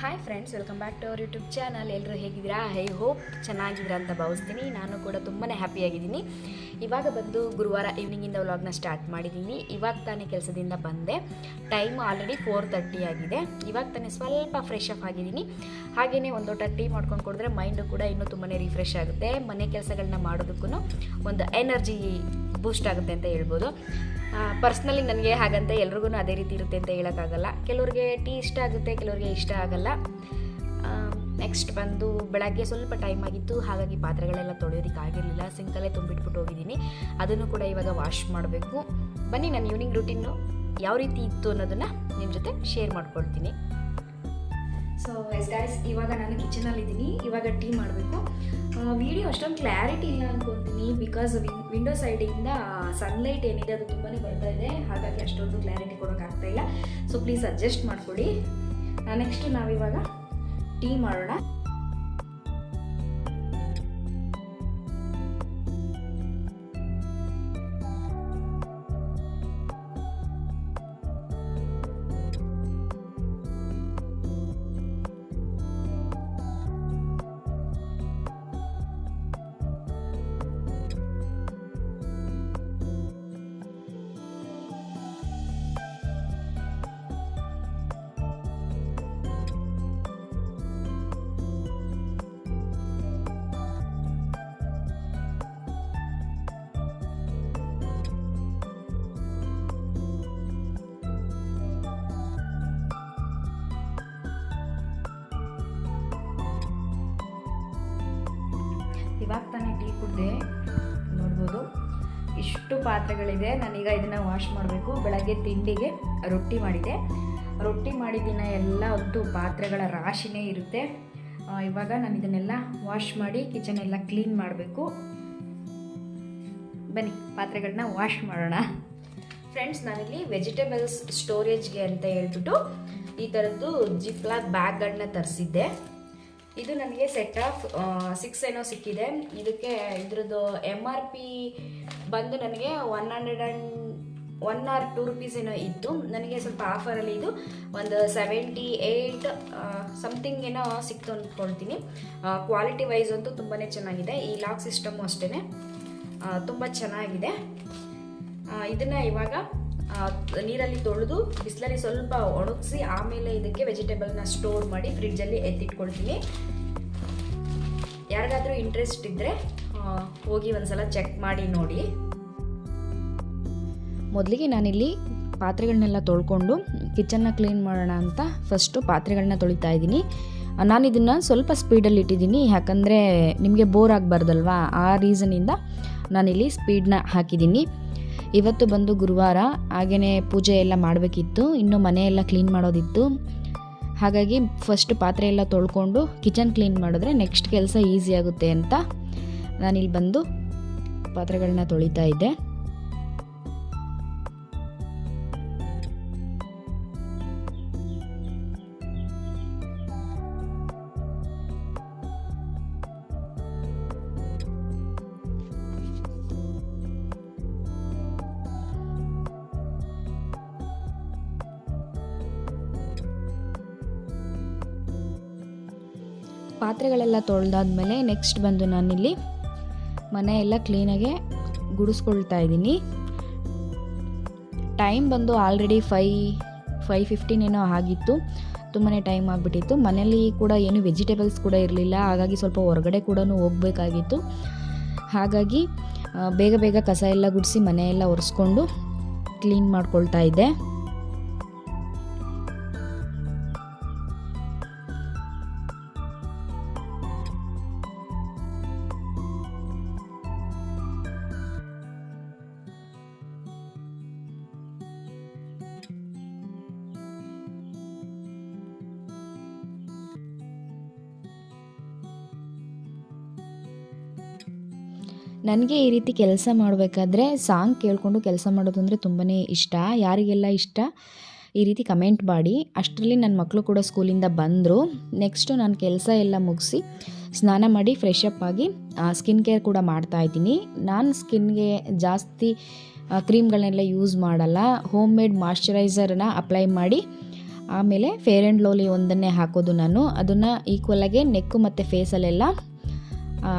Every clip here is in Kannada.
Hi friends welcome back to our YouTube channel ಎಲ್ಲರೂ ಹೇಗಿದ್ದೀರಾ? ಐ ಹೋಪ್ ಚೆನ್ನಾಗಿದ್ದೀರಾ ಅಂತ ಭಾವಿಸ್ತೀನಿ. ನಾನು ಕೂಡ ತುಂಬಾ ಹ್ಯಾಪಿಯಾಗಿದ್ದೀನಿ ಇವಾಗ ಬಂದು ಗುರುವಾರ ಈವ್ನಿಂಗಿಂದ ವ್ಲಾಗ್ನ ಸ್ಟಾರ್ಟ್ ಮಾಡಿದ್ದೀನಿ. ಇವಾಗ ತಾನೇ ಕೆಲಸದಿಂದ ಬಂದೆ. ಟೈಮ್ ಆಲ್ರೆಡಿ ಫೋರ್ ತರ್ಟಿ ಆಗಿದೆ. ಇವಾಗ ತಾನೇ ಸ್ವಲ್ಪ ಫ್ರೆಶ್ ಅಪ್ ಆಗಿದ್ದೀನಿ. ಹಾಗೆಯೇ ಒಂದು ಲೋಟ ಟೀ ಮಾಡ್ಕೊಂಡು ಕೊಡಿದ್ರೆ ಮೈಂಡು ಕೂಡ ಇನ್ನೂ ತುಂಬಾ ರಿಫ್ರೆಶ್ ಆಗುತ್ತೆ. ಮನೆ ಕೆಲಸಗಳನ್ನ ಮಾಡೋದಕ್ಕೂ ಒಂದು ಎನರ್ಜಿ ಬೂಸ್ಟ್ ಆಗುತ್ತೆ ಅಂತ ಹೇಳ್ಬೋದು. ಪರ್ಸ್ನಲಿ ನನಗೆ ಹಾಗಂತ ಎಲ್ರಿಗೂ ಅದೇ ರೀತಿ ಇರುತ್ತೆ ಅಂತ ಹೇಳೋಕ್ಕಾಗಲ್ಲ. ಕೆಲವ್ರಿಗೆ ಟೀ ಇಷ್ಟ ಆಗುತ್ತೆ, ಕೆಲವ್ರಿಗೆ ಇಷ್ಟ ಆಗಲ್ಲ. ನೆಕ್ಸ್ಟ್ ಬಂದು ಬೆಳಗ್ಗೆ ಸ್ವಲ್ಪ ಟೈಮ್ ಆಗಿತ್ತು, ಹಾಗಾಗಿ ಪಾತ್ರೆಗಳೆಲ್ಲ ತೊಳೆಯೋದಕ್ಕೆ ಆಗಿರಲಿಲ್ಲ. ಸಿಂಕಲ್ಲೇ ತುಂಬಿಟ್ಬಿಟ್ಟು ಹೋಗಿದ್ದೀನಿ. ಅದನ್ನು ಕೂಡ ಇವಾಗ ವಾಶ್ ಮಾಡಬೇಕು. ಬನ್ನಿ ನಾನು ಈವ್ನಿಂಗ್ ರುಟೀನು ಯಾವ ರೀತಿ ಇತ್ತು ಅನ್ನೋದನ್ನು ನಿಮ್ಮ ಜೊತೆ ಶೇರ್ ಮಾಡ್ಕೊಳ್ತೀನಿ. ಸೊ ಎಸ್ ಗೈಸ್ ಇವಾಗ ನಾನು ಕಿಚನಲ್ಲಿದ್ದೀನಿ ಇವಾಗ ಟೀ ಮಾಡಬೇಕು. ವಿಡಿಯೋ ಅಷ್ಟೊಂದು ಕ್ಲಾರಿಟಿ ಇಲ್ಲ ಅನ್ಕೊತೀನಿ ಬಿಕಾಸ್ ವಿಂಡೋ ಸೈಡಿಂದ ಸನ್ಲೈಟ್ ಏನಿದೆ ಅದು ತುಂಬಾ ಬರ್ತಾ ಇದೆ. ಹಾಗಾಗಿ ಅಷ್ಟೊಂದು ಕ್ಲಾರಿಟಿ ಕೊಡೋಕ್ಕಾಗ್ತಾ ಇಲ್ಲ. ಸೊ ಪ್ಲೀಸ್ ಅಡ್ಜಸ್ಟ್ ಮಾಡ್ಕೊಳ್ಳಿ ನೆಕ್ಸ್ಟ್ ನಾವಿವಾಗ ಟೀ ಮಾಡೋಣ. ಇಷ್ಟು ಪಾತ್ರೆಗಳಿದೆ. ನಾನೀಗ ಇದನ್ನು ವಾಶ್ ಮಾಡಬೇಕು. ಬೆಳಗ್ಗೆ ತಿಂಡಿಗೆ ರೊಟ್ಟಿ ಮಾಡಿದೆ. ರೊಟ್ಟಿ ಮಾಡಿದ್ದಿನ ಎಲ್ಲ ಹೊತ್ತು ಪಾತ್ರೆಗಳ ರಾಶಿನೇ ಇರುತ್ತೆ. ಇವಾಗ ನಾನು ಇದನ್ನೆಲ್ಲ ವಾಶ್ ಮಾಡಿ ಕಿಚನ್ ಎಲ್ಲ ಕ್ಲೀನ್ ಮಾಡಬೇಕು. ಬನ್ನಿ ಪಾತ್ರೆಗಳನ್ನ ವಾಶ್ ಮಾಡೋಣ. ಫ್ರೆಂಡ್ಸ್ ನಾನಿಲ್ಲಿ ವೆಜಿಟೇಬಲ್ಸ್ ಸ್ಟೋರೇಜ್ಗೆ ಅಂತ ಹೇಳ್ಬಿಟ್ಟು ಈ ಥರದ್ದು ಜಿಪ್ಲಾಕ್ ಬ್ಯಾಗ್ಗಳನ್ನ ತರಿಸಿದ್ದೆ. ಇದು ನನಗೆ ಸೆಟ್ ಆಫ್ ಸಿಕ್ಸ್ ಏನೋ ಸಿಕ್ಕಿದೆ. ಇದಕ್ಕೆ ಇದ್ರದ್ದು ಎಂ ಆರ್ ಪಿ ಬಂದು ನನಗೆ one hundred and one or two rupees ಏನೋ ಇತ್ತು. ನನಗೆ ಸ್ವಲ್ಪ ಆಫರಲ್ಲಿ ಇದು ಒಂದು ಸೆವೆಂಟಿ ಏಯ್ಟ್ ಸಮಥಿಂಗ್ ಏನೋ ಸಿಕ್ತು ಅಂದ್ಕೊಳ್ತೀನಿ ಕ್ವಾಲಿಟಿ ವೈಸ್ ಅಂತೂ ತುಂಬಾ ಚೆನ್ನಾಗಿದೆ. ಈ ಲಾಕ್ ಸಿಸ್ಟಮು ಅಷ್ಟೇ ತುಂಬ ಚೆನ್ನಾಗಿದೆ. ಇದನ್ನು ಇವಾಗ ನೀರಲ್ಲಿ ತೊಳೆದು ಬಿಸಿಲಲ್ಲಿ ಸ್ವಲ್ಪ ಒಣಗಿಸಿ ಆಮೇಲೆ ಇದಕ್ಕೆ ವೆಜಿಟೇಬಲ್ನ ಸ್ಟೋರ್ ಮಾಡಿ ಫ್ರಿಡ್ಜಲ್ಲಿ ಎತ್ತಿಟ್ಕೊಳ್ತೀನಿ. ಯಾರಿಗಾದರೂ ಇಂಟ್ರೆಸ್ಟ್ ಇದ್ದರೆ ಹೋಗಿ ಒಂದ್ಸಲ ಚೆಕ್ ಮಾಡಿ ನೋಡಿ. ಮೊದಲಿಗೆ ನಾನಿಲ್ಲಿ ಪಾತ್ರೆಗಳನ್ನೆಲ್ಲ ತೊಳ್ಕೊಂಡು ಕಿಚನ್ನ ಕ್ಲೀನ್ ಮಾಡೋಣ ಅಂತ ಫಸ್ಟು ಪಾತ್ರೆಗಳನ್ನ ತೊಳಿತಾ ಇದ್ದೀನಿ. ನಾನು ಇದನ್ನು ಸ್ವಲ್ಪ ಸ್ಪೀಡಲ್ಲಿ ಇಟ್ಟಿದ್ದೀನಿ. ಯಾಕಂದರೆ ನಿಮಗೆ ಬೋರ್ ಆಗಬಾರ್ದಲ್ವಾ? ಆ ರೀಸನಿಂದ ನಾನಿಲ್ಲಿ ಸ್ಪೀಡ್ನ ಹಾಕಿದ್ದೀನಿ. ಇವತ್ತು ಬಂದು ಗುರುವಾರ ಹಾಗೆಯೇ ಪೂಜೆ ಎಲ್ಲ ಮಾಡಬೇಕಿತ್ತು. ಇನ್ನು ಮನೆ ಎಲ್ಲ ಕ್ಲೀನ್ ಮಾಡೋದಿತ್ತು. ಹಾಗಾಗಿ ಫಸ್ಟ್ ಪಾತ್ರೆ ಎಲ್ಲ ತೊಳ್ಕೊಂಡು ಕಿಚನ್ ಕ್ಲೀನ್ ಮಾಡಿದ್ರೆ ನೆಕ್ಸ್ಟ್ ಕೆಲಸ ಈಸಿ ಆಗುತ್ತೆ ಅಂತ ನಾನಿಲ್ಲಿ ಬಂದು ಪಾತ್ರೆಗಳನ್ನ ತೊಳಿತಾ ಇದ್ದೆ. ಪಾತ್ರೆಗಳೆಲ್ಲ ತೊಳೆದಾದ್ಮೇಲೆ ನೆಕ್ಸ್ಟ್ ಬಂದು ನಾನಿಲ್ಲಿ ಮನೆ ಎಲ್ಲ ಕ್ಲೀನಾಗೆ ಗುಡಿಸ್ಕೊಳ್ತಾ ಇದ್ದೀನಿ. ಟೈಮ್ ಬಂದು ಆಲ್ರೆಡಿ ಫೈ ಫೈ ಫಿಫ್ಟೀನ್ ಏನೋ ಆಗಿತ್ತು. ತುಂಬಾ ಟೈಮ್ ಆಗಿಬಿಟ್ಟಿತ್ತು. ಮನೇಲಿ ಕೂಡ ಏನು ವೆಜಿಟೇಬಲ್ಸ್ ಕೂಡ ಇರಲಿಲ್ಲ. ಹಾಗಾಗಿ ಸ್ವಲ್ಪ ಹೊರಗಡೆ ಕೂಡ ಹೋಗಬೇಕಾಗಿತ್ತು. ಹಾಗಾಗಿ ಬೇಗ ಬೇಗ ಕಸ ಎಲ್ಲ ಗುಡಿಸಿ ಮನೆಯೆಲ್ಲ ಒರೆಸ್ಕೊಂಡು ಕ್ಲೀನ್ ಮಾಡ್ಕೊಳ್ತಾ ಇದ್ದೆ. ನನಗೆ ಈ ರೀತಿ ಕೆಲಸ ಮಾಡಬೇಕಾದ್ರೆ ಸಾಂಗ್ ಕೇಳಿಕೊಂಡು ಕೆಲಸ ಮಾಡೋದು ಅಂದರೆ ತುಂಬಾ ಇಷ್ಟ, ಯಾರಿಗೆಲ್ಲ ಇಷ್ಟ ಈ ರೀತಿ ಕಮೆಂಟ್ ಮಾಡಿ. ಅಷ್ಟರಲ್ಲಿ ನನ್ನ ಮಕ್ಕಳು ಕೂಡ ಸ್ಕೂಲಿಂದ ಬಂದರು. ನೆಕ್ಸ್ಟು ನಾನು ಕೆಲಸ ಎಲ್ಲ ಮುಗಿಸಿ ಸ್ನಾನ ಮಾಡಿ ಫ್ರೆಶ್ ಅಪ್ ಆಗಿ ಸ್ಕಿನ್ ಕೇರ್ ಕೂಡ ಮಾಡ್ತಾ ಇದ್ದೀನಿ. ನಾನು ಸ್ಕಿನ್ಗೆ ಜಾಸ್ತಿ ಕ್ರೀಮ್ಗಳನ್ನೆಲ್ಲ ಯೂಸ್ ಮಾಡಲ್ಲ. ಹೋಮ್ ಮೇಡ್ ಮಾಯಶ್ಚರೈಸರ್ನ ಅಪ್ಲೈ ಮಾಡಿ, ಆಮೇಲೆ ಫೇರ್ ಆ್ಯಂಡ್ ಲೋಲಿ ಒಂದನ್ನೇ ಹಾಕೋದು ನಾನು. ಅದನ್ನು ಈಕ್ವಲಾಗೆ ನೆಕ್ಕು ಮತ್ತು ಫೇಸಲ್ಲೆಲ್ಲ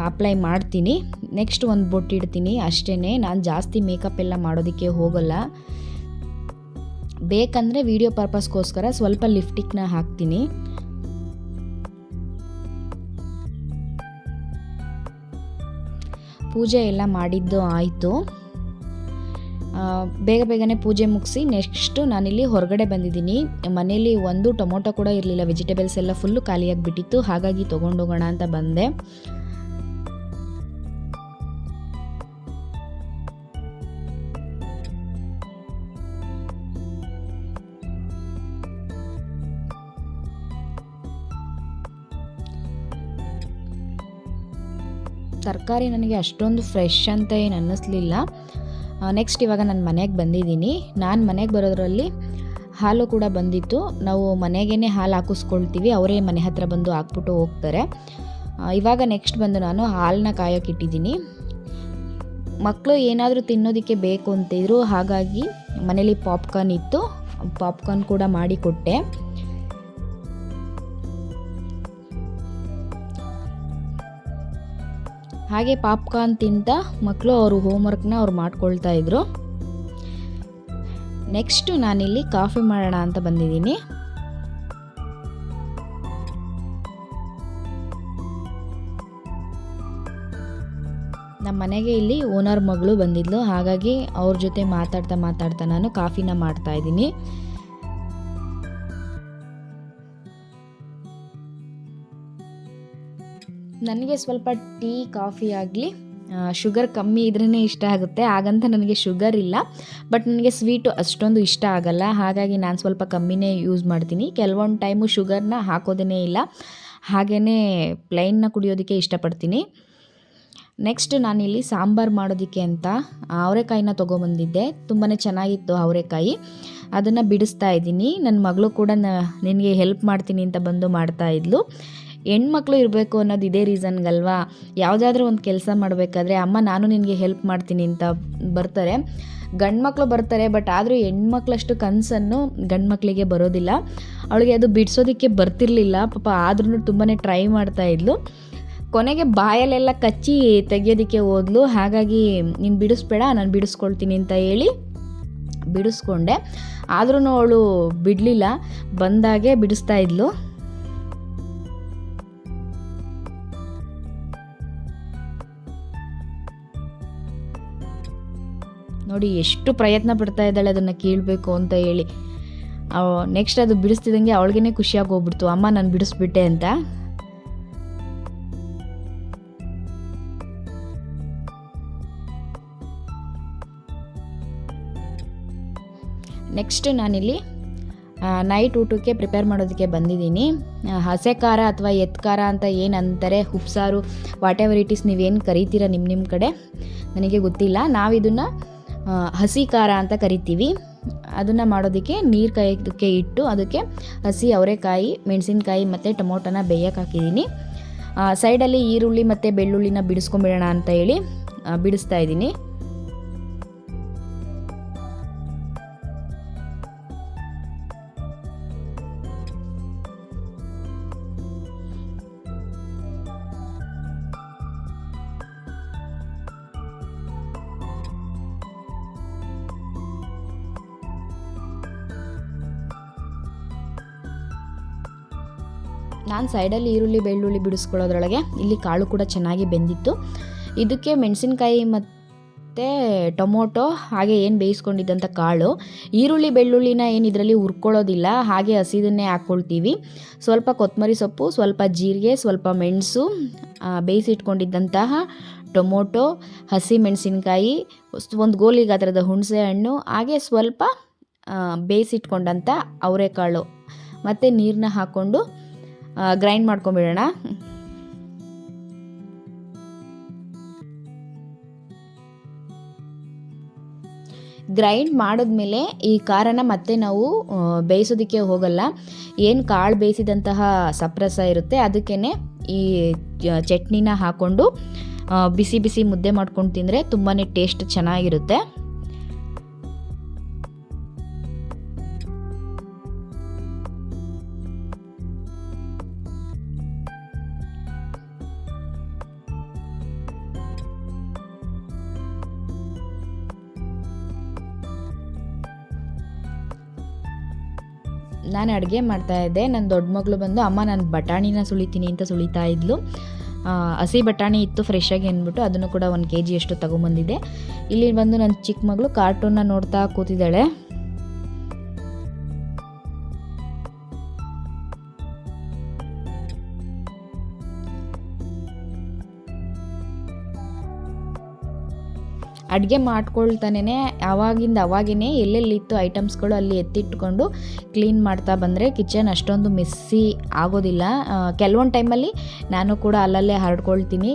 ಅಪ್ಲೈ ಮಾಡ್ತೀನಿ. ನೆಕ್ಸ್ಟ್ ಒಂದು ಬೊಟ್ಟಿಡ್ತೀನಿ ಅಷ್ಟೇ ನಾನು ಜಾಸ್ತಿ ಮೇಕಪ್ ಎಲ್ಲ ಮಾಡೋದಕ್ಕೆ ಹೋಗಲ್ಲ. ಬೇಕಂದರೆ ವಿಡಿಯೋ ಪರ್ಪಸ್ಗೋಸ್ಕರ ಸ್ವಲ್ಪ ಲಿಫ್ಟಿಕ್ನ ಹಾಕ್ತೀನಿ. ಪೂಜೆ ಎಲ್ಲ ಮಾಡಿದ್ದು ಆಯಿತು. ಬೇಗ ಬೇಗನೆ ಪೂಜೆ ಮುಗಿಸಿ ನೆಕ್ಸ್ಟು ನಾನಿಲ್ಲಿ ಹೊರಗಡೆ ಬಂದಿದ್ದೀನಿ. ಮನೆಯಲ್ಲಿ ಒಂದು ಟೊಮೊಟೊ ಕೂಡ ಇರಲಿಲ್ಲ. ವೆಜಿಟೇಬಲ್ಸ್ ಎಲ್ಲ ಫುಲ್ಲು ಖಾಲಿಯಾಗಿಬಿಟ್ಟಿತ್ತು. ಹಾಗಾಗಿ ತೊಗೊಂಡೋಗೋಣ ಅಂತ ಬಂದೆ. ತರಕಾರಿ ನನಗೆ ಅಷ್ಟೊಂದು ಫ್ರೆಶ್ ಅಂತ ಏನು ಅನ್ನಿಸ್ಲಿಲ್ಲ. ನೆಕ್ಸ್ಟ್ ಇವಾಗ ನಾನು ಮನೆಗೆ ಬಂದಿದ್ದೀನಿ. ನಾನು ಮನೆಗೆ ಬರೋದ್ರಲ್ಲಿ ಹಾಲು ಕೂಡ ಬಂದಿತ್ತು. ನಾವು ಮನೆಗೇ ಹಾಲು ಹಾಕಿಸ್ಕೊಳ್ತೀವಿ. ಅವರೇ ಮನೆ ಹತ್ರ ಬಂದು ಹಾಕ್ಬಿಟ್ಟು ಹೋಗ್ತಾರೆ. ಇವಾಗ ನೆಕ್ಸ್ಟ್ ಬಂದು ನಾನು ಹಾಲನ್ನ ಕಾಯೋಕೆ ಇಟ್ಟಿದ್ದೀನಿ. ಮಕ್ಕಳು ಏನಾದರೂ ತಿನ್ನೋದಕ್ಕೆ ಬೇಕು ಅಂತಿದ್ರು, ಹಾಗಾಗಿ ಮನೇಲಿ ಪಾಪ್ಕಾರ್ನ್ ಇತ್ತು. ಪಾಪ್ಕಾರ್ನ್ ಕೂಡ ಮಾಡಿ ಹಾಗೆ ಪಾಪ್ಕಾರ್ನ್ ತಿಂತ ಮಕ್ಕಳು ಅವರು ಹೋಮ್ವರ್ಕ್ನ ಅವ್ರು ಮಾಡ್ಕೊಳ್ತಾ ಇದ್ರು. ನೆಕ್ಸ್ಟು ನಾನಿಲ್ಲಿ ಕಾಫಿ ಮಾಡೋಣ ಅಂತ ಬಂದಿದ್ದೀನಿ. ನಮ್ಮ ಮನೆಗೆ ಇಲ್ಲಿ ಓನರ್ ಮಗಳು ಬಂದಿದ್ಲು. ಹಾಗಾಗಿ ಅವ್ರ ಜೊತೆ ಮಾತಾಡ್ತಾ ಮಾತಾಡ್ತಾ ನಾನು ಕಾಫಿನ ಮಾಡ್ತಾ ಇದ್ದೀನಿ. ನನಗೆ ಸ್ವಲ್ಪ ಟೀ, ಕಾಫಿ ಆಗಲಿ ಶುಗರ್ ಕಮ್ಮಿ ಇದ್ರೇ ಇಷ್ಟ ಆಗುತ್ತೆ. ಹಾಗಂತ ನನಗೆ ಶುಗರ್ ಇಲ್ಲ. ಬಟ್ ನನಗೆ ಸ್ವೀಟು ಅಷ್ಟೊಂದು ಇಷ್ಟ ಆಗಲ್ಲ. ಹಾಗಾಗಿ ನಾನು ಸ್ವಲ್ಪ ಕಮ್ಮಿನೇ ಯೂಸ್ ಮಾಡ್ತೀನಿ. ಕೆಲವೊಂದು ಟೈಮು ಶುಗರ್ನ ಹಾಕೋದೇ ಇಲ್ಲ. ಹಾಗೆಯೇ ಪ್ಲೈನ್ನ ಕುಡಿಯೋದಕ್ಕೆ ಇಷ್ಟಪಡ್ತೀನಿ. ನೆಕ್ಸ್ಟ್ ನಾನಿಲ್ಲಿ ಸಾಂಬಾರು ಮಾಡೋದಕ್ಕೆ ಅಂತ ಅವರೆಕಾಯಿನ ತೊಗೊಬಂದಿದ್ದೆ. ತುಂಬಾ ಚೆನ್ನಾಗಿತ್ತು ಅವರೆಕಾಯಿ. ಅದನ್ನು ಬಿಡಿಸ್ತಾ ಇದ್ದೀನಿ. ನನ್ನ ಮಗಳು ಕೂಡ ನಿನಗೆ ಹೆಲ್ಪ್ ಮಾಡ್ತೀನಿ ಅಂತ ಬಂದು ಮಾಡ್ತಾ ಇದ್ಲು. ಹೆಣ್ಮಕ್ಳು ಇರಬೇಕು ಅನ್ನೋದು ಇದೇ ರೀಸನ್ಗಲ್ವಾ? ಯಾವುದಾದ್ರೂ ಒಂದು ಕೆಲಸ ಮಾಡಬೇಕಾದ್ರೆ ಅಮ್ಮ, ನಾನು ನಿನಗೆ ಹೆಲ್ಪ್ ಮಾಡ್ತೀನಿ ಅಂತ ಬರ್ತಾರೆ. ಗಂಡ್ಮಕ್ಳು ಬರ್ತಾರೆ, ಬಟ್ ಆದರೂ ಹೆಣ್ಮಕ್ಳಷ್ಟು ಕನಸನ್ನು ಗಂಡ್ಮಕ್ಳಿಗೆ ಬರೋದಿಲ್ಲ. ಅವಳಿಗೆ ಅದು ಬಿಡಿಸೋದಕ್ಕೆ ಬರ್ತಿರ್ಲಿಲ್ಲ. ಪಾಪ ಆದ್ರೂ ತುಂಬಾ ಟ್ರೈ ಮಾಡ್ತಾ ಇದ್ಲು. ಕೊನೆಗೆ ಬಾಯಲ್ಲೆಲ್ಲ ಕಚ್ಚಿ ತೆಗಿಯೋದಕ್ಕೆ ಹೋದ್ಲು. ಹಾಗಾಗಿ, ನೀನು ಬಿಡಿಸ್ಬೇಡ, ನಾನು ಬಿಡಿಸ್ಕೊಳ್ತೀನಿ ಅಂತ ಹೇಳಿ ಬಿಡಿಸ್ಕೊಂಡೆ. ಆದ್ರೂ ಅವಳು ಬಿಡಲಿಲ್ಲ. ಬಂದಾಗೆ ಬಿಡಿಸ್ತಾ ಇದ್ಲು. ನೋಡಿ ಎಷ್ಟು ಪ್ರಯತ್ನ ಪಡ್ತಾ ಇದ್ದಾಳೆ ಅದನ್ನು ಕೇಳಬೇಕು ಅಂತ ಹೇಳಿ. ನೆಕ್ಸ್ಟ್ ಅದು ಬಿಡಿಸ್ತಿದ್ದಂಗೆ ಅವಳಿಗೇ ಖುಷಿಯಾಗಿ ಹೋಗ್ಬಿಡ್ತು. ಅಮ್ಮ, ನಾನು ಬಿಡಿಸ್ಬಿಟ್ಟೆ ಅಂತ. ನೆಕ್ಸ್ಟ್ ನಾನಿಲ್ಲಿ ನೈಟ್ ಊಟಕ್ಕೆ ಪ್ರಿಪೇರ್ ಮಾಡೋದಕ್ಕೆ ಬಂದಿದ್ದೀನಿ. ಹಸೆ ಖಾರ ಅಥವಾ ಎತ್ ಖಾರ ಅಂತ ಏನು ಅಂತಾರೆ ಉಪ್ಸಾರು ವಾಟ್ ಎವರ್ ಇಟ್ ನೀವೇನು ಕರಿತೀರ ನಿಮ್ಮ ನಿಮ್ಮ ಕಡೆ? ನನಗೆ ಗೊತ್ತಿಲ್ಲ. ನಾವಿದನ್ನು ಹಸಿ ಖಾರ ಅಂತ ಕರಿತೀವಿ. ಅದನ್ನು ಮಾಡೋದಕ್ಕೆ ನೀರು ಕಾಯೋದಕ್ಕೆ ಇಟ್ಟು ಅದಕ್ಕೆ ಹಸಿ ಅವರೆಕಾಯಿ, ಮೆಣಸಿನ್ಕಾಯಿ ಮತ್ತು ಟೊಮೊಟೊನ ಬೇಯಕ್ಕೆ ಹಾಕಿದ್ದೀನಿ ಸೈಡಲ್ಲಿ ಈರುಳ್ಳಿ ಮತ್ತು ಬೆಳ್ಳುಳ್ಳಿನ ಬಿಡಿಸ್ಕೊಂಬಿಡೋಣ ಅಂತ ಹೇಳಿ ಬಿಡಿಸ್ತಾ ಇದ್ದೀನಿ ನಾನು ಸೈಡಲ್ಲಿ ಈರುಳ್ಳಿ, ಬೆಳ್ಳುಳ್ಳಿ ಬಿಡಿಸ್ಕೊಳ್ಳೋದ್ರೊಳಗೆ ಇಲ್ಲಿ ಕಾಳು ಕೂಡ ಚೆನ್ನಾಗಿ ಬೆಂದಿತ್ತು. ಇದಕ್ಕೆ ಮೆಣಸಿನ್ಕಾಯಿ ಮತ್ತು ಟೊಮೊಟೊ, ಹಾಗೆ ಏನು ಬೇಯಿಸ್ಕೊಂಡಿದ್ದಂಥ ಕಾಳು. ಈರುಳ್ಳಿ, ಬೆಳ್ಳುಳ್ಳಿನ ಏನು ಇದರಲ್ಲಿ ಹುರ್ಕೊಳ್ಳೋದಿಲ್ಲ, ಹಾಗೆ ಹಸಿದನ್ನೇ ಹಾಕ್ಕೊಳ್ತೀವಿ. ಸ್ವಲ್ಪ ಕೊತ್ತಂಬರಿ ಸೊಪ್ಪು, ಸ್ವಲ್ಪ ಜೀರಿಗೆ, ಸ್ವಲ್ಪ ಮೆಣಸು ಬೇಯಿಸಿಟ್ಕೊಂಡಿದ್ದಂತಹ ಟೊಮೊಟೊ, ಹಸಿ ಮೆಣಸಿನ್ಕಾಯಿ ಒಂದು ಗೋಲಿ ಗಾತ್ರದ ಹುಣಸೆ ಹಣ್ಣು, ಹಾಗೆ ಸ್ವಲ್ಪ ಬೇಯಿಸಿಟ್ಕೊಂಡಂಥ ಅವರೆಕಾಳು. ಮತ್ತು ನೀರನ್ನ ಹಾಕ್ಕೊಂಡು ಗ್ರೈಂಡ್ ಮಾಡ್ಕೊಂಬಿಡೋಣ ಗ್ರೈಂಡ್ ಮಾಡಿದ್ಮೇಲೆ ಈ ಖಾರನ ಮತ್ತೆ ನಾವು ಬೇಯಿಸೋದಕ್ಕೆ ಹೋಗಲ್ಲ. ಏನು ಕಾಳು ಬೇಯಿಸಿದಂತಹ ಸಪ್ರಸ ಇರುತ್ತೆ ಅದಕ್ಕೇ ಈ ಚಟ್ನಿನ ಹಾಕ್ಕೊಂಡು ಬಿಸಿ ಬಿಸಿ ಮುದ್ದೆ ಮಾಡ್ಕೊಂಡು ತಿಂದರೆ ತುಂಬಾ ಟೇಸ್ಟ್ ಚೆನ್ನಾಗಿರುತ್ತೆ. ನಾನು ಅಡುಗೆ ಮಾಡ್ತಾ ಇದ್ದೆ. ನನ್ನ ದೊಡ್ಡ ಮಗಳು ಬಂದು, ಅಮ್ಮ, ನಾನು ಬಟಾಣಿನ ಸುಳಿತೀನಿ ಅಂತ ಸುಳಿತಾ ಇದ್ಲು. ಹಸಿ ಬಟಾಣಿ ಇತ್ತು ಫ್ರೆಶ್ ಆಗಿ ಅಂದ್ಬಿಟ್ಟು ಅದನ್ನು ಕೂಡ ಒಂದು ಕೆ ಜಿಯಷ್ಟು ತಗೊಂಬಂದಿದ್ದೆ. ಇಲ್ಲಿ ಬಂದು ನನ್ನ ಚಿಕ್ಕ ಮಗಳು ಕಾರ್ಟೂನ್ನ ನೋಡ್ತಾ ಕೂತಿದ್ದಾಳೆ. ಅಡುಗೆ ಮಾಡ್ಕೊಳ್ತಾನೇ ಆವಾಗಿಂದ ಅವಾಗೇ ಎಲ್ಲೆಲ್ಲಿತ್ತು ಐಟಮ್ಸ್ಗಳು ಅಲ್ಲಿ ಎತ್ತಿಟ್ಕೊಂಡು ಕ್ಲೀನ್ ಮಾಡ್ತಾ ಬಂದರೆ ಕಿಚನ್ ಅಷ್ಟೊಂದು ಮಿಸ್ಸಿ ಆಗೋದಿಲ್ಲ. ಕೆಲವೊಂದು ಟೈಮಲ್ಲಿ ನಾನು ಕೂಡ ಅಲ್ಲಲ್ಲೇ ಹರಡ್ಕೊಳ್ತೀನಿ.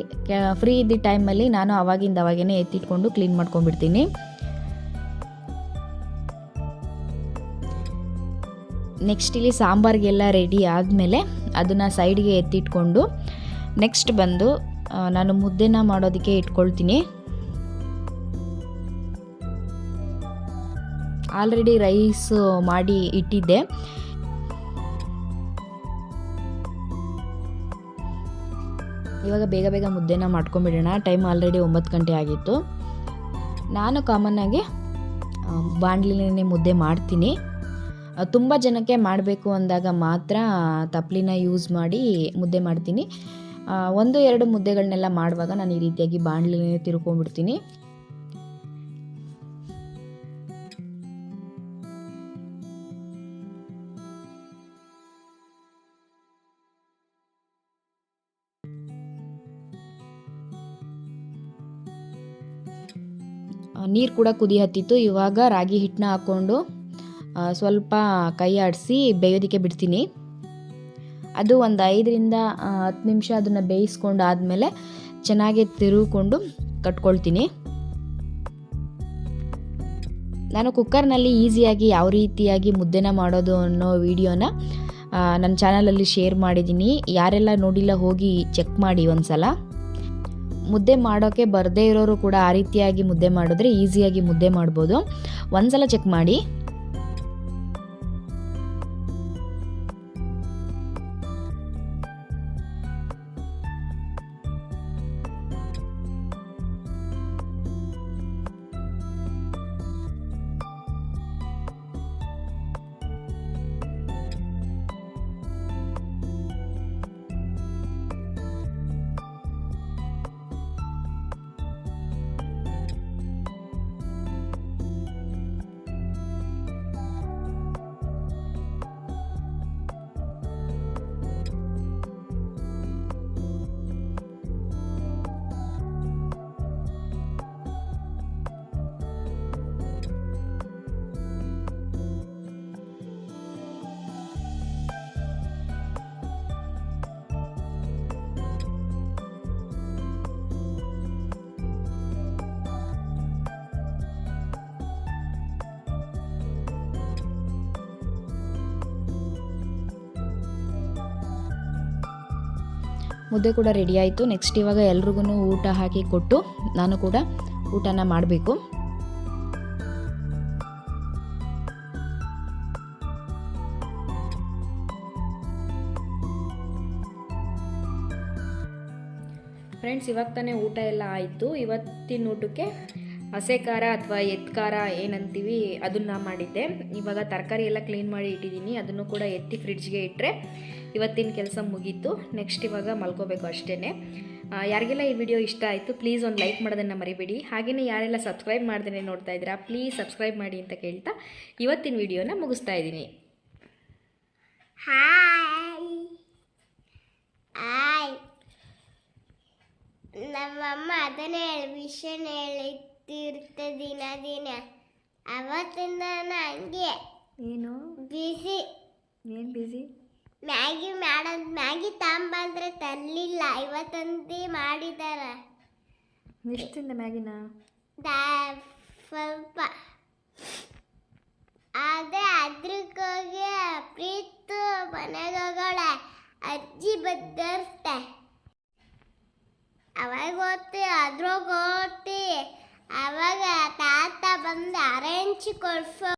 ಫ್ರೀ ಇದ್ದ ಟೈಮಲ್ಲಿ ನಾನು ಅವಾಗಿಂದ ಅವಾಗೇ ಎತ್ತಿಟ್ಕೊಂಡು ಕ್ಲೀನ್ ಮಾಡ್ಕೊಂಡ್ಬಿಡ್ತೀನಿ. ನೆಕ್ಸ್ಟ್ ಇಲ್ಲಿ ಸಾಂಬಾರಿಗೆಲ್ಲ ರೆಡಿ ಆದಮೇಲೆ ಅದನ್ನು ಸೈಡ್ಗೆ ಎತ್ತಿಟ್ಕೊಂಡು ನೆಕ್ಸ್ಟ್ ಬಂದು ನಾನು ಮುದ್ದೆನ ಮಾಡೋದಕ್ಕೆ ಇಟ್ಕೊಳ್ತೀನಿ. ಆಲ್ರೆಡಿ ರೈಸ್ ಮಾಡಿ ಇಟ್ಟಿದ್ದೆ. ಇವಾಗ ಬೇಗ ಬೇಗ ಮುದ್ದೆನ ಮಾಡ್ಕೊಂಬಿಡೋಣ. ಟೈಮ್ ಆಲ್ರೆಡಿ ಒಂಬತ್ತು ಗಂಟೆ ಆಗಿತ್ತು. ನಾನು ಕಾಮನ್ನಾಗಿ ಬಾಣಲಿನೇ ಮುದ್ದೆ ಮಾಡ್ತೀನಿ. ತುಂಬ ಜನಕ್ಕೆ ಮಾಡಬೇಕು ಅಂದಾಗ ಮಾತ್ರ ತಪ್ಲಿನ ಯೂಸ್ ಮಾಡಿ ಮುದ್ದೆ ಮಾಡ್ತೀನಿ. ಒಂದು ಎರಡು ಮುದ್ದೆಗಳನ್ನೆಲ್ಲ ಮಾಡುವಾಗ ನಾನು ಈ ರೀತಿಯಾಗಿ ಬಾಣಲಿನೇ ತಿರ್ಕೊಂಡ್ಬಿಡ್ತೀನಿ. ನೀರು ಕೂಡ ಕುದಿ ಹತ್ತಿತ್ತು ಇವಾಗ ರಾಗಿ ಹಿಟ್ಟನ್ನ ಹಾಕ್ಕೊಂಡು ಸ್ವಲ್ಪ ಕೈ ಆಡಿಸಿ ಬೇಯೋದಕ್ಕೆ ಬಿಡ್ತೀನಿ. ಅದು ಒಂದು ಐದರಿಂದ ಹತ್ತು ನಿಮಿಷ ಅದನ್ನು ಬೇಯಿಸ್ಕೊಂಡು ಆದಮೇಲೆ ಚೆನ್ನಾಗಿ ತಿರುಗಿಕೊಂಡು ಕಟ್ಕೊಳ್ತೀನಿ. ನಾನು ಕುಕ್ಕರ್ನಲ್ಲಿ ಈಸಿಯಾಗಿ ಯಾವ ರೀತಿಯಾಗಿ ಮುದ್ದೆನ ಮಾಡೋದು ಅನ್ನೋ ವಿಡಿಯೋನ ನನ್ನ ಚಾನಲಲ್ಲಿ ಶೇರ್ ಮಾಡಿದ್ದೀನಿ. ಯಾರೆಲ್ಲ ನೋಡಿಲ್ಲ ಹೋಗಿ ಚೆಕ್ ಮಾಡಿ ಒಂದ್ಸಲ. ಮುದ್ದೆ ಮಾಡೋಕ್ಕೆ ಬರದೇ ಇರೋರು ಕೂಡ ಆ ರೀತಿಯಾಗಿ ಮುದ್ದೆ ಮಾಡಿದ್ರೆ ಈಸಿಯಾಗಿ ಮುದ್ದೆ ಮಾಡ್ಬೋದು. ಒಂದ್ಸಲ ಚೆಕ್ ಮಾಡಿ. ಮುದ್ದೆ ಕೂಡ ರೆಡಿ ಆಯಿತು. ನೆಕ್ಸ್ಟ್ ಇವಾಗ ಎಲ್ರಿಗೂ ಊಟ ಹಾಕಿ ಕೊಟ್ಟು ನಾನು ಕೂಡ ಊಟನ ಮಾಡಬೇಕು. ಫ್ರೆಂಡ್ಸ್ ಇವಾಗ ತಾನೇ ಊಟ ಎಲ್ಲ ಆಯಿತು. ಇವತ್ತಿನ ಊಟಕ್ಕೆ ಹಸೆ ಖಾರ ಅಥವಾ ಎತ್ ಖಾರ ಏನಂತೀವಿ, ಅದನ್ನು ಮಾಡಿದ್ದೆ. ಇವಾಗ ತರಕಾರಿ ಎಲ್ಲ ಕ್ಲೀನ್ ಮಾಡಿ ಇಟ್ಟಿದ್ದೀನಿ ಅದನ್ನು ಕೂಡ ಎತ್ತಿ ಫ್ರಿಡ್ಜ್ಗೆ ಇಟ್ಟರೆ ಇವತ್ತಿನ ಕೆಲಸ ಮುಗೀತು. ನೆಕ್ಸ್ಟ್ ಇವಾಗ ಮಲ್ಕೋಬೇಕು ಅಷ್ಟೇ ಯಾರಿಗೆಲ್ಲ ಈ ವಿಡಿಯೋ ಇಷ್ಟ ಆಯಿತು ಪ್ಲೀಸ್ ಒಂದು ಲೈಕ್ ಮಾಡೋದನ್ನು ಮರಿಬೇಡಿ. ಹಾಗೆಯೇ ಯಾರೆಲ್ಲ ಸಬ್ಸ್ಕ್ರೈಬ್ ಮಾಡ್ದೇ ನೋಡ್ತಾ ಇದ್ದೀರಾ ಪ್ಲೀಸ್ ಸಬ್ಸ್ಕ್ರೈಬ್ ಮಾಡಿ ಅಂತ ಕೇಳ್ತಾ ಇವತ್ತಿನ ವಿಡಿಯೋನ ಮುಗಿಸ್ತಾ ಇದ್ದೀನಿ. ನಮ್ಮಮ್ಮ ಅದನ್ನೇ ಹೇಳಿ ವಿಷಯನ ಹೇಳ್ತಿರ್ತೆ ದಿನ ದಿನ. ಅವತ್ತಿಂದ ಹಂಗೆ ಏನು? ಬಿಸಿ ಏನು ಬಿಸಿ ಮ್ಯಾಗಿ ಮಾಡ ಮ್ಯಾಗಿ ತಾಂಬಂದ್ರೆ ತರಲಿಲ್ಲ ಇವತ್ತಂತಿ ಮಾಡಿದಾರ. ಎಷ್ಟಿಂದ ಮ್ಯಾಗಿನ? ಸ್ವಲ್ಪ. ಅದೇ ಅದ್ರಕ್ಕೋಗಿ ಪ್ರೀತು ಮನೆಗೆ ಹೋಗೋಳ ಅಜ್ಜಿ ಬದ್ದರ್ತೆ ಅವಾಗ ಓದ್ತಿ ಅದ್ರಾಗ ಓದ್ತಿ. ಅವಾಗ ತಾತ ಬಂದು ಅರೇಂಜ್ ಕೊಡ್ಸೋ.